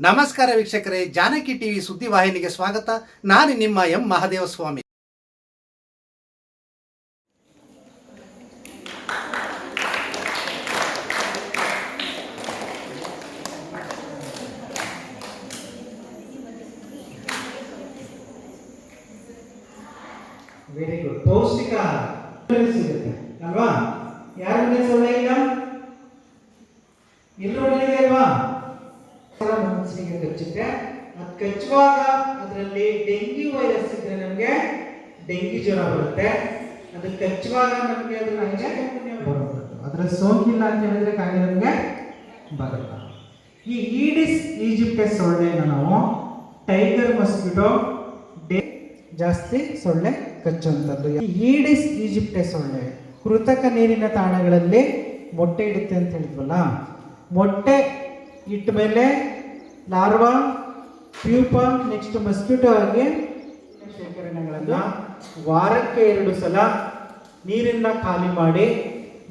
ನಮಸ್ಕಾರ ವೀಕ್ಷಕರೇ, ಜಾನಕಿ ಟಿವಿ ಸುದ್ದಿವಾಹಿನಿಗೆ ಸ್ವಾಗತ. ನಾನು ನಿಮ್ಮ M Mahadeva Swamy very good ಪೌಷ್ಟಿಕ ಅಲ್ವಾ? ಯಾರು ಮನೆ ಇಲ್ಲ? ಎಲ್ಲರೂ ಅಲ್ವಾ ಮನಸ್ಸಿಗೆ ಕಚ್ಚುತ್ತೆ. ಅದು ಕಚ್ಚುವಾಗ ಅದರಲ್ಲಿ ಡೆಂಗಿ ವೈರಸ್ ಇದ್ರೆ ನಮಗೆ ಡೆಂಗಿ ಜ್ವರ ಬರುತ್ತೆ. ಅದು ಕಚ್ಚುವಾಗ ನಮಗೆ ಅದು ಬರುತ್ತೆ. ಅದರ ಸೋಂಕಿಲ್ಲ ಅಂತ ಹೇಳಿದ್ರೆ ಕಾಯಿಲೆ ನಮಗೆ ಬರಲ್ಲ. ಈ ಈಡಿಸ್ ಈಜಿಪ್ಟೆ ಸೊಳ್ಳೆನ ನಾವು ಟೈಗರ್ ಮಸ್ಕಿಟೋ ಡೇ ಜಾಸ್ತಿ ಸೊಳ್ಳೆ ಕಚ್ಚುವಂಥದ್ದು. ಈಡಿಸ್ ಈಜಿಪ್ಟೆ ಸೊಳ್ಳೆ ಕೃತಕ ನೀರಿನ ತಾಣಗಳಲ್ಲಿ ಮೊಟ್ಟೆ ಇಡುತ್ತೆ ಅಂತ ಹೇಳಿದ್ವಲ್ಲ, ಮೊಟ್ಟೆ ಇಟ್ಟ ಮೇಲೆ ಲಾರ್ವಾ ಪ್ಯೂಪ ನೆಕ್ಸ್ಟ್ ಮಸ್ಕಿಟೋ ಆಗಿ ಶೇಖರಣೆಗಳನ್ನು ವಾರಕ್ಕೆ ಎರಡು ಸಲ ನೀರನ್ನ ಖಾಲಿ ಮಾಡಿ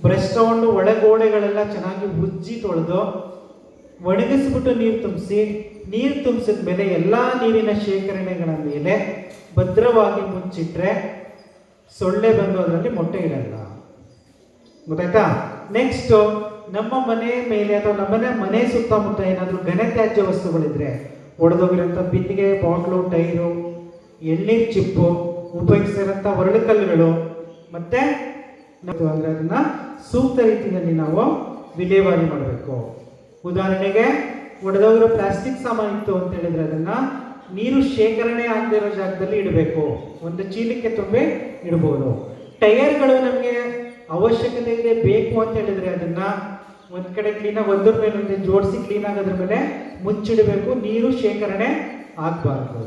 ಬ್ರಷ್ ತಗೊಂಡು ಒಳಗೋಡೆಗಳೆಲ್ಲ ಚೆನ್ನಾಗಿ ಉಜ್ಜಿ ತೊಳೆದು ಒಣಗಿಸ್ಬಿಟ್ಟು ನೀರು ತುಂಬಿಸಿ, ನೀರು ತುಂಬಿಸಿದ ಮೇಲೆ ಎಲ್ಲ ನೀರಿನ ಶೇಖರಣೆಗಳ ಮೇಲೆ ಭದ್ರವಾಗಿ ಮುಚ್ಚಿಟ್ರೆ ಸೊಳ್ಳೆ ಬಂದು ಅದರಲ್ಲಿ ಮೊಟ್ಟೆ ಇಡಲ್ಲ. ಗೊತ್ತಾಯ್ತಾ? ನೆಕ್ಸ್ಟ್ ನಮ್ಮ ಮನೆ ಮೇಲೆ ಅಥವಾ ನಮ್ಮನೆ ಮನೆ ಸುತ್ತಮುತ್ತ ಏನಾದರೂ ಘನತ್ಯಾಜ್ಯ ವಸ್ತುಗಳಿದ್ರೆ ಒಡೆದೋಗಿರೋಂಥ ಬಿಂದಿಗೆ ಬಾಟ್ಲು, ಟೈರು, ಎಳ್ನೀರು ಚಿಪ್ಪು, ಉಪಯೋಗಿಸಿರೋಂಥ ಒರಳುಕಲ್ಲುಗಳು, ಮತ್ತೆ ಅಂದರೆ ಅದನ್ನು ಸೂಕ್ತ ರೀತಿಯಲ್ಲಿ ನಾವು ವಿಲೇವಾರಿ ಮಾಡಬೇಕು. ಉದಾಹರಣೆಗೆ ಒಡೆದೋಗಿರೋ ಪ್ಲಾಸ್ಟಿಕ್ ಸಾಮಾನು ಇತ್ತು ಅಂತ ಹೇಳಿದ್ರೆ ಅದನ್ನ ನೀರು ಶೇಖರಣೆ ಆಗದಿರೋ ಜಾಗದಲ್ಲಿ ಇಡಬೇಕು. ಒಂದು ಚೀಲಕ್ಕೆ ತುಂಬಿ ಇಡ್ಬೋದು. ಟೈರ್ಗಳು ನಮಗೆ ಅವಶ್ಯಕತೆ ಇದೆ ಬೇಕು ಅಂತ ಹೇಳಿದ್ರೆ ಅದನ್ನ ಒಂದ್ ಕಡೆ ಕ್ಲೀನಾಗಿ ಒಂದ್ರ ಮೇಲೆ ಜೋಡಿಸಿ ಕ್ಲೀನ್ ಆಗೋದ್ರ ಮೇಲೆ ಮುಚ್ಚಿಡಬೇಕು, ನೀರು ಶೇಖರಣೆ ಆಗಬಾರ್ದು.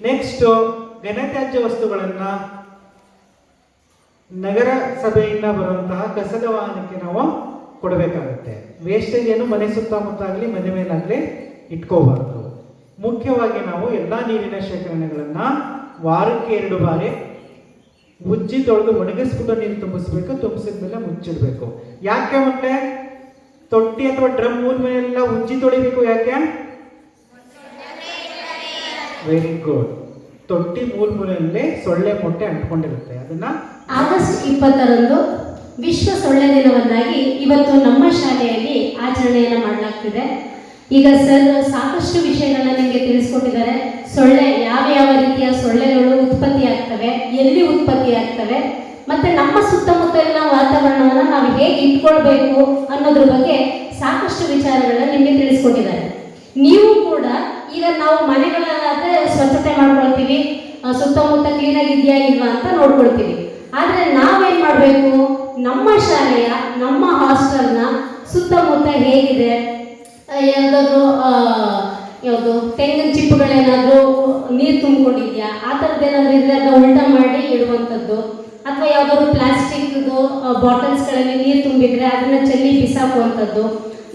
ನೆಕ್ಸ್ಟ್ ಘನತ್ಯಾಜ್ಯ ವಸ್ತುಗಳನ್ನ ನಗರ ಸಭೆಯಿಂದ ಬರುವಂತಹ ಕಸದ ವಾಹನಕ್ಕೆ ನಾವು ಕೊಡಬೇಕಾಗುತ್ತೆ. ವೇಸ್ಟೇಜ್ ಏನು ಮನೆ ಸುತ್ತಮುತ್ತ ಆಗಲಿ ಮನೆ ಮೇಲಾಗಲಿ ಇಟ್ಕೋಬಾರ್ದು. ಮುಖ್ಯವಾಗಿ ನಾವು ಎಲ್ಲ ನೀರಿನ ಶೇಖರಣೆಗಳನ್ನ ವಾರಕ್ಕೆ ಎರಡು ಬಾರಿ ಉಜ್ಜಿ ತೊಳೆದು ಒಣಗಿಸ್ಬಿಟ್ಟು ನೀರು ತುಂಬಿಸ್ಬೇಕು ತುಂಬಿಸಿದ ಮೇಲೆ ಮುಚ್ಚಿಡ್ಬೇಕು. ಯಾಕೆ ಮತ್ತೆ ತೊಟ್ಟಿ ಅಥವಾ ಡ್ರಮ್ ಮೂಲ ಉಜ್ಜಿ ತೊಳಿಬೇಕು ಯಾಕೆ? ವೆರಿ ಗುಡ್ ತೊಟ್ಟಿ ಮೂಲ ಮೂಲೆಯಲ್ಲಿ ಸೊಳ್ಳೆ ಮೊಟ್ಟೆ ಅಂಟ್ಕೊಂಡಿರುತ್ತೆ. ಅದನ್ನ ಆಗಸ್ಟ್ ಇಪ್ಪತ್ತರಂದು ವಿಶ್ವ ಸೊಳ್ಳೆ ದಿನವನ್ನಾಗಿ ಇವತ್ತು ನಮ್ಮ ಶಾಲೆಯಲ್ಲಿ ಆಚರಣೆಯನ್ನು ಮಾಡಲಾಗ್ತಿದೆ. ಈಗ ಸರ್, ಸಾಕಷ್ಟು ವಿಷಯಗಳನ್ನ ನಿಮಗೆ ತಿಳಿಸ್ಕೊಟ್ಟಿದ್ದಾರೆ. ಸೊಳ್ಳೆ ಯಾವ ಯಾವ ರೀತಿಯ ಸೊಳ್ಳೆಗಳು ಉತ್ಪತ್ತಿ ಆಗ್ತವೆ ಎಲ್ಲಿ ಉತ್ಪತ್ತಿ ನಮ್ಮ ಸುತ್ತಮುತ್ತಲಿನ ವಾತಾವರಣವನ್ನು ನಾವು ಹೇಗೆ ಇಟ್ಕೊಳ್ಬೇಕು ಅನ್ನೋದ್ರ ಬಗ್ಗೆ ಸಾಕಷ್ಟು ವಿಚಾರಗಳನ್ನ ನಿಮಗೆ ತಿಳಿಸ್ಕೊಟ್ಟಿದ್ದಾರೆ. ನೀವು ಕೂಡ ಈಗ ನಾವು ಮನೆಗಳಲ್ಲಾದ್ರೆ ಸ್ವಚ್ಛತೆ ಮಾಡ್ಕೊಳ್ತೀವಿ ಸುತ್ತಮುತ್ತ ಕ್ಲೀನಾಗಿ ಇದೆಯಾ ಇಲ್ವಾ ಅಂತ ನೋಡ್ಕೊಳ್ತೀವಿ. ಆದರೆ ನಾವೇನು ಮಾಡಬೇಕು? ನಮ್ಮ ಶಾಲೆಯ, ನಮ್ಮ ಹಾಸ್ಟೆಲ್ನ ಸುತ್ತಮುತ್ತ ಹೇಗಿದೆ? ಯಾವುದಾದ್ರು ಯಾವುದು ತೆಂಗಿನ ಚಿಪ್ಪುಗಳೇನಾದರೂ ನೀರು ತುಂಬಿಕೊಂಡಿದ್ಯಾ? ಆ ಥರದ್ದೇನಾದ್ರೂ ಇದ್ರೆ ಅದನ್ನ ಉಲ್ಟಾ ಮಾಡಿ ಇಡುವಂಥದ್ದು. ಅಥವಾ ಯಾವುದಾದ್ರು ಪ್ಲಾಸ್ಟಿಕ್ದು ಬಾಟಲ್ಸ್ಗಳಲ್ಲಿ ನೀರು ತುಂಬಿದ್ರೆ ಅದನ್ನ ಚೆಲ್ಲಿ ಬಿಸಾಕುವಂಥದ್ದು.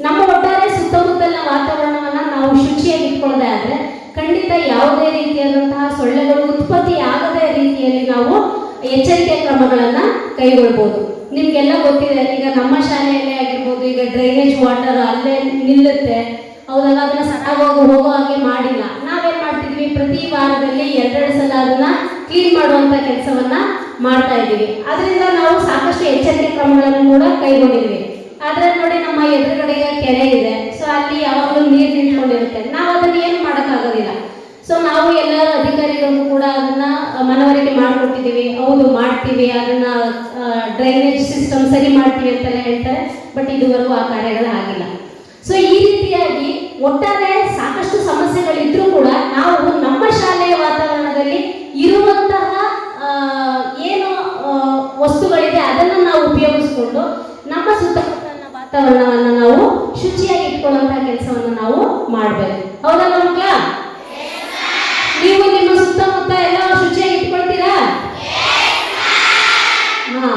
ನಮ್ಮ ಒಟ್ಟಾರೆ ಸುತ್ತಮುತ್ತಲಿನ ವಾತಾವರಣವನ್ನ ನಾವು ಶುಚಿಯಾಗಿ ಇಟ್ಕೊಳ್ಳದೆ ಆದ್ರೆ ಖಂಡಿತ ಯಾವುದೇ ರೀತಿಯಾದಂತಹ ಸೊಳ್ಳೆಗಳು ಉತ್ಪತ್ತಿ ಆಗದೇ ರೀತಿಯಲ್ಲಿ ನಾವು ಎಚ್ಚರಿಕೆ ಕ್ರಮಗಳನ್ನ ಕೈಗೊಳ್ಬೋದು. ನಿಮ್ಗೆಲ್ಲ ಗೊತ್ತಿದೆ, ಈಗ ನಮ್ಮ ಶಾಲೆಯಲ್ಲೇ ಆಗಿರ್ಬೋದು, ಈಗ ಡ್ರೈನೇಜ್ ವಾಟರ್ ಅಲ್ಲೇ ನಿಲ್ಲುತ್ತೆ. ಹೌದಲ್ಲ, ಅದನ್ನ ಸರಾಗೋಗಿ ಹೋಗೋ ಹಾಗೆ ಮಾಡಿಲ್ಲ. ನಾವೇನ್ ಮಾಡ್ತಿದ್ವಿ? ಪ್ರತಿ ವಾರದಲ್ಲಿ ಎರಡೆರಡು ಸಲ ಅದನ್ನ ಕ್ಲೀನ್ ಮಾಡುವಂತ ಕೆಲಸವನ್ನ ಮಾಡ್ತಾ ಇದ್ದೀವಿ. ಅದರಿಂದ ನಾವು ಸಾಕಷ್ಟು ಎಚ್ಚರಿಕೆ ಕ್ರಮಗಳನ್ನು ಕೂಡ ಕೈಗೊಂಡಿದ್ವಿ ಆದರೆ ನೋಡಿ, ನಮ್ಮ ಎದುರುಗಡೆಗೆ ಕೆರೆ ಇದೆ. ಸೊ ಅಲ್ಲಿ ಯಾವಾಗಲೂ ನೀರು ನಿಂತ್ಕೊಂಡಿರುತ್ತೆ. ನಾವು ಅದನ್ನ ಏನು ಮಾಡೋಕ್ಕಾಗೋದಿಲ್ಲ. ಸೊ ನಾವು ಎಲ್ಲ ಅಧಿಕಾರಿಗಳಿಗೂ ಕೂಡ ಅದನ್ನ ಮನವರಿಕೆ ಮಾಡಿಕೊಟ್ಟಿದ್ದೀವಿ. ಹೌದು, ಮಾಡ್ತೀವಿ. ಅದನ್ನ ಡ್ರೈನೇಜ್ ಸಿಸ್ಟಮ್ ಸರಿ ಮಾಡ್ತೀವಿ ಅಂತೆಲ್ಲ ಹೇಳ್ತಾರೆ. ಬಟ್ ಇದುವರೆಗೂ ಆ ಕಾರ್ಯಗಳು ಆಗಿಲ್ಲ. ಸೊ ಈ ರೀತಿಯಾಗಿ ಒಟ್ಟಾರೆ ಸಾಕಷ್ಟು ಸಮಸ್ಯೆಗಳಿದ್ರೂ ವಾತಾವರಣವನ್ನು ನಾವು ಶುಚಿಯಾಗಿ ಇಟ್ಕೊಳ್ಳುವಂತಹ ಕೆಲಸವನ್ನು ನಾವು ಮಾಡಬೇಕು. ಹೌದಲ್ಲ ಮಕ್ಕಳ? ನೀವು ನಿಮ್ಮ ಸುತ್ತಮುತ್ತ ಎಲ್ಲ ಶುಚಿಯಾಗಿ ಇಟ್ಕೊಳ್ತೀರಾ? ಹಾ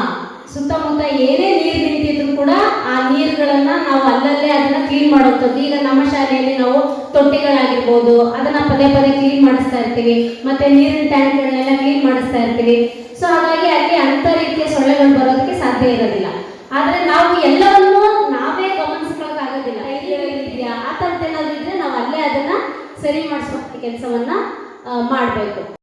ಸುತ್ತಮುತ್ತ ಏನೇ ನೀರು ನಿಂತಿದ್ರು ಕೂಡ ಆ ನೀರುಗಳನ್ನ ನಾವು ಅಲ್ಲಲ್ಲೇ ಅದನ್ನ ಕ್ಲೀನ್ ಮಾಡುವಂಥದ್ದು. ಈಗ ನಮ್ಮ ಶಾಲೆಯಲ್ಲಿ ನಾವು ತೊಟ್ಟಿಗಳಾಗಿರ್ಬೋದು ಅದನ್ನ ಪದೇ ಪದೇ ಕ್ಲೀನ್ ಮಾಡಿಸ್ತಾ ಇರ್ತೀವಿ. ಮತ್ತೆ ನೀರಿನ ಟ್ಯಾಂಕ್ಗಳನ್ನೆಲ್ಲ ಕ್ಲೀನ್ ಮಾಡಿಸ್ತಾ ಇರ್ತೀವಿ. ಸೊ ಹಾಗಾಗಿ ಅಲ್ಲಿ ಅಂತ ರೀತಿಯ ಸೊಳ್ಳೆಗಳು ಬರೋದಕ್ಕೆ ಸಾಧ್ಯ ಇರೋದಿಲ್ಲ. ಆದ್ರೆ ನಾವು ಎಲ್ಲವನ್ನೂ ಸರಿ ಮಾಡಿಸುವಂಥ ಕೆಲಸವನ್ನ ಮಾಡಬೇಕು.